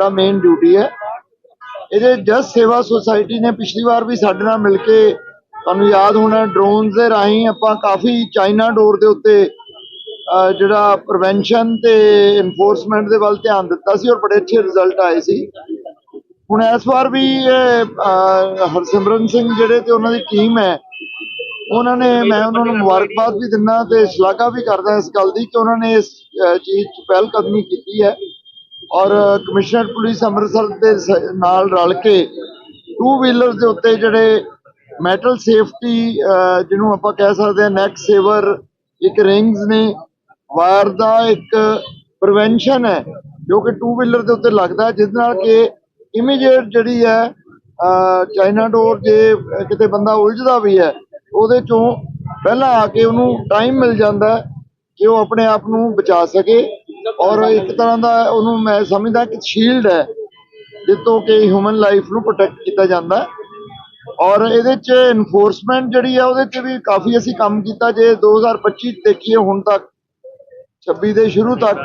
ਸਾਡਾ main duty ਹੈ। ਇਹਦੇ ਜਸ ਸੇਵਾ ਸੁਸਾਇਟੀ ਨੇ ਪਿਛਲੀ ਵਾਰ ਵੀ ਸਾਡੇ ਨਾਲ ਮਿਲ ਕੇ ਤੁਹਾਨੂੰ ਯਾਦ ਹੋਣਾ ਡਰੋਨਸ ਦੇ ਰਾਹੀਂ ਆਪਾਂ ਕਾਫੀ ਚਾਈਨਾ ਡੋਰ ਦੇ ਉੱਤੇ ਜਿਹੜਾ ਪ੍ਰੀਵੈਂਸ਼ਨ ਤੇ ਇਨਫੋਰਸਮੈਂਟ ਦੇ ਵੱਲ ਧਿਆਨ ਦਿੱਤਾ ਸੀ ਔਰ ਬੜੇ ਅੱਛੇ ਰਿਜ਼ਲਟ ਆਏ ਸੀ। ਹੁਣ ਇਸ ਵਾਰ ਵੀ ਹਰਸਿਮਰਨ ਸਿੰਘ ਜਿਹੜੇ ਤੇ ਉਹਨਾਂ ਦੀ ਟੀਮ ਹੈ, ਉਹਨਾਂ ਨੇ, ਮੈਂ ਉਹਨਾਂ ਨੂੰ ਮੁਬਾਰਕਬਾਦ ਵੀ ਦਿੰਦਾ ਤੇ ਸ਼ਲਾਘਾ ਵੀ ਕਰਦਾ ਇਸ ਗੱਲ ਦੀ ਕਿ ਉਹਨਾਂ ਨੇ ਇਸ ਚੀਜ਼ 'ਚ ਪਹਿਲ ਕਦਮੀ ਕੀਤੀ ਹੈ। ਔਰ ਕਮਿਸ਼ਨਰ ਪੁਲਿਸ ਅੰਮ੍ਰਿਤਸਰ ਦੇ ਸ- ਨਾਲ ਰਲ ਕੇ ਟੂ ਵੀਲਰ ਦੇ ਉੱਤੇ ਜਿਹੜੇ ਮੈਟਲ ਸੇਫਟੀ ਜਿਹਨੂੰ ਆਪਾਂ ਕਹਿ ਸਕਦੇ ਹਾਂ ਨੈਕ ਸੇਵਰ ਇੱਕ ਰਿੰਗਸ ਨੇ ਵਾਇਰ ਦਾ ਇੱਕ ਪ੍ਰੀਵੈਂਸ਼ਨ ਹੈ ਜੋ ਕਿ ਟੂ ਵੀਲਰ ਦੇ ਉੱਤੇ ਲੱਗਦਾ ਹੈ, ਜਿਸ ਨਾਲ ਕਿ ਇਮੀਡੀਏਟ ਜਿਹੜੀ ਹੈ ਚਾਈਨਾ ਡੋਰ ਜੇ ਕਿਤੇ ਬੰਦਾ ਉਲਝਦਾ ਵੀ ਹੈ ਉਹਦੇ ਚੋਂ ਪਹਿਲਾਂ ਆ ਕੇ ਉਹਨੂੰ ਟਾਈਮ ਮਿਲ ਜਾਂਦਾ ਕਿ ਉਹ ਆਪਣੇ ਆਪ ਨੂੰ ਬਚਾ ਸਕੇ। ਔਰ ਇੱਕ ਤਰ੍ਹਾਂ ਦਾ ਉਹਨੂੰ ਮੈਂ ਸਮਝਦਾ ਕਿ ਸ਼ੀਲਡ ਹੈ, ਜਿੱਤੋਂ ਕਿ ਹਿਊਮਨ ਲਾਈਫ ਨੂੰ ਪ੍ਰੋਟੈਕਟ ਕੀਤਾ ਜਾਂਦਾ ਔਰ ਇਹਦੇ ਚ ਇਨਫੋਰਸਮੈਂਟ ਜਿਹੜੀ ਆ, ਉਹਦੇ ਚ ਵੀ ਕਾਫੀ ਅਸੀਂ ਕੰਮ ਕੀਤਾ ਜੇ 2025 ਦੇਖੀਏ ਹੁਣ ਤੱਕ 26 ਦੇ ਸ਼ੁਰੂ ਤੱਕ।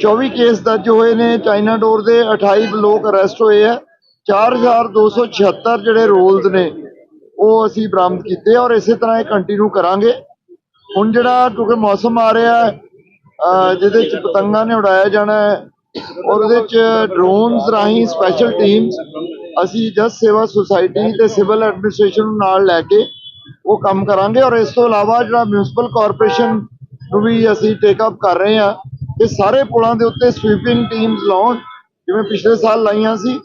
24 ਕੇਸ ਦਰਜ ਹੋਏ ਨੇ, ਚਾਈਨਾ ਡੋਰ ਦੇ 28 ਲੋਕ ਅਰੈਸਟ ਹੋਏ ਆ। 4276 ਜਿਹੜੇ ਰੋਲਸ ਨੇ, ਉਹ ਅਸੀਂ ਬਰਾਮਦ ਕੀਤੇ ਔਰ ਇਸੇ ਤਰ੍ਹਾਂ ਇਹ ਕੰਟੀਨਿਊ ਕਰਾਂਗੇ। ਹੁਣ ਜਿਹੜਾ ਕਿਉਂਕਿ ਮੌਸਮ ਆ ਰਿਹਾ ਹੈ ਜਿਹਦੇ ਚ ਪਤੰਗਾਂ ਨੇ ਉਡਾਇਆ ਜਾਣਾ ਹੈ ਔਰ ਉਹਦੇ ਚ ਡਰੋਨਸ ਰਾਹੀਂ ਸਪੈਸ਼ਲ ਟੀਮਸ ਅਸੀਂ ਜਸ ਸੇਵਾ ਸੁਸਾਇਟੀ ਤੇ ਸਿਵਲ ਐਡਮਿਨਿਸਟ੍ਰੇਸ਼ਨ ਨੂੰ ਨਾਲ ਲੈ ਕੇ ਉਹ ਕੰਮ ਕਰਾਂਗੇ ਔਰ ਇਸ ਤੋਂ ਇਲਾਵਾ ਜਿਹੜਾ ਮਿਊਨਿਸਪਲ ਕਾਰਪੋਰੇਸ਼ਨ ਨੂੰ ਵੀ ਅਸੀਂ ਟੇਕ ਅਪ ਕਰ ਰਹੇ ਹਾਂ ਕਿ ਸਾਰੇ ਪੁਲਾਂ ਦੇ ਉੱਤੇ ਸਵੀਪਿੰਗ ਟੀਮਸ ਲਾਉਣ, ਜਿਵੇਂ ਪਿਛਲੇ ਸਾਲ ਲਾਈਆਂ ਸੀ,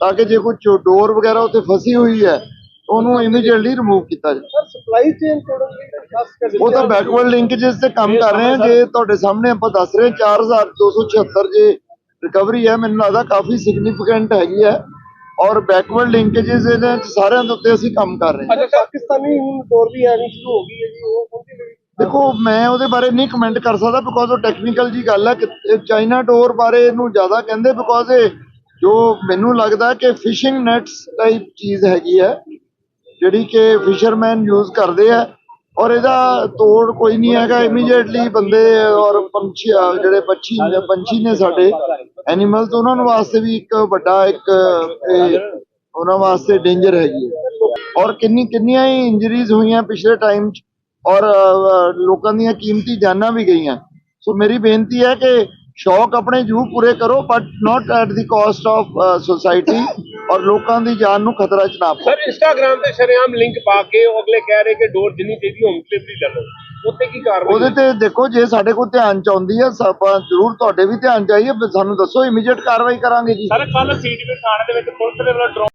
ਤਾਂ ਕਿ ਜੇ ਕੋਈ ਡੋਰ ਵਗੈਰਾ ਉੱਤੇ ਫਸੀ ਹੋਈ ਹੈ ਉਹਨੂੰ ਇਮੀਡੀਏਟਲੀ ਰਿਮੂਵ ਕੀਤਾ ਜਾਵੇ ਸਪਲਾਈ ਚੇਨ ਤੋੜਨ ਲਈ ਖਾਸ ਕਰ ਉਹ ਤਾਂ ਬੈਕਵਰਡ ਲਿੰਕੇजेस ਤੇ ਕੰਮ ਕਰ ਰਹੇ ਆ। ਜੇ ਤੁਹਾਡੇ ਸਾਹਮਣੇ ਆਪਾਂ ਦੱਸ ਰਹੇ 4276 ਜੇ ਰਿਕਵਰੀ ਹੈ ਮੈਨੂੰ ਲੱਗਦਾ ਕਾਫੀ ਸਿਗਨੀਫੀਕੈਂਟ ਹੈਗੀ ਹੈ। ਔਰ ਬੈਕਵਰਡ ਲਿੰਕੇजेस ਇਹਨਾਂ ਸਾਰਿਆਂ ਦੇ ਉੱਤੇ ਅਸੀਂ ਕੰਮ ਕਰ ਰਹੇ ਹਾਂ। ਅੱਛਾ ਪਾਕਿਸਤਾਨੀ ਹੁਣ ਦੌਰ ਵੀ ਆਣੀ ਸ਼ੁਰੂ ਹੋ ਗਈ ਹੈ ਜੀ ਉਹ ਉਹਦੀ ਦੇਖੋ ਮੈਂ ਉਹਦੇ ਬਾਰੇ ਨਹੀਂ ਕਮੈਂਟ ਕਰ ਸਕਦਾ ਬਿਕੋਜ਼ ਉਹ ਟੈਕਨੀਕਲ ਜੀ ਗੱਲ ਹੈ। ਚਾਈਨਾ ਡੋਰ ਬਾਰੇ ਇਹਨੂੰ ਜ਼ਿਆਦਾ ਕਹਿੰਦੇ ਬਿਕੋਜ਼ ਜੋ ਮੈਨੂੰ ਲੱਗਦਾ ਕਿ ਫਿਸ਼ਿੰਗ ਨੈਟਸ ਟਾਈਪ ਚੀਜ਼ ਹੈਗੀ ਹੈ। ਜਿਹੜੀ ਕਿ ਫਿਸ਼ਰਮੈਨ ਯੂਜ਼ ਕਰਦੇ ਆ, ਔਰ ਇਹਦਾ ਤੋੜ ਕੋਈ ਨਹੀਂ ਹੈਗਾ ਇਮੀਡੀਏਟਲੀ ਬੰਦੇ ਔਰ ਪੰਛੀ ਜਿਹੜੇ ਪੰਛੀ ਪੰਛੀ ਨੇ ਸਾਡੇ ਐਨੀਮਲਸ ਉਹਨਾਂ ਨੂੰ ਵਾਸਤੇ ਵੀ ਇੱਕ ਵੱਡਾ ਇੱਕ ਉਹਨਾਂ ਵਾਸਤੇ ਡੇਂਜਰ ਹੈਗੀ ਹੈ। ਔਰ ਕਿੰਨੀ, ਕਿੰਨੀਆਂ ਹੀ ਇੰਜਰੀਜ਼ ਹੋਈਆਂ ਪਿਛਲੇ ਟਾਈਮ 'ਚ, ਔਰ ਲੋਕਾਂ ਦੀਆਂ ਕੀਮਤੀ ਜਾਨਾਂ ਵੀ ਗਈਆਂ। ਸੋ ਮੇਰੀ ਬੇਨਤੀ ਹੈ ਕਿ ਸ਼ੌਕ ਆਪਣੇ ਜੂ ਪੂਰੇ ਕਰੋ but not at the cost of society ਔਰ ਲੋਕਾਂ ਦੀ ਜਾਨ ਨੂੰ ਖਤਰਾ ਚ ਨਾ ਪਾਓ। ਸਰ ਇੰਸਟਾਗ੍ਰam ਤੇ ਸ਼ਰੇਆਮ ਲਿੰਕ ਪਾ ਕੇ ਉਹ ਅਗਲੇ ਕਹਿ ਰਹੇ ਕਿ ਡੋਰ ਜਿੰਨੀ ਚਾਹੀਦੀ ਹੋਮ ਡਿਲੀਵਰੀ ਲੈ ਲਓ। ਉੱਤੇ ਕੀ ਕਾਰਵਾਈ ਉਹਦੇ ਤੇ ਦੇਖੋ ਜੇ ਸਾਡੇ ਕੋਲ ਧਿਆਨ ਚ ਆਉਂਦੀ ਸ- ਆਪਾਂ ਜ਼ਰੂਰ ਤੁਹਾਡੇ ਵੀ ਧਿਆਨ ਚਾਹੀਏ ਸਾਨੂੰ ਦੱਸੋ ਇਮੀਡੀਏਟ ਕਾਰਵਾਈ ਕਰਾਂਗੇ ਜੀ। ਸਰ ਕੱਲ ਸੀਟੀਵੀ ਥਾਣੇ ਦੇ ਵਿੱਚ ਪੁਲਿਸ ਦੇ ਵੱਲੋਂ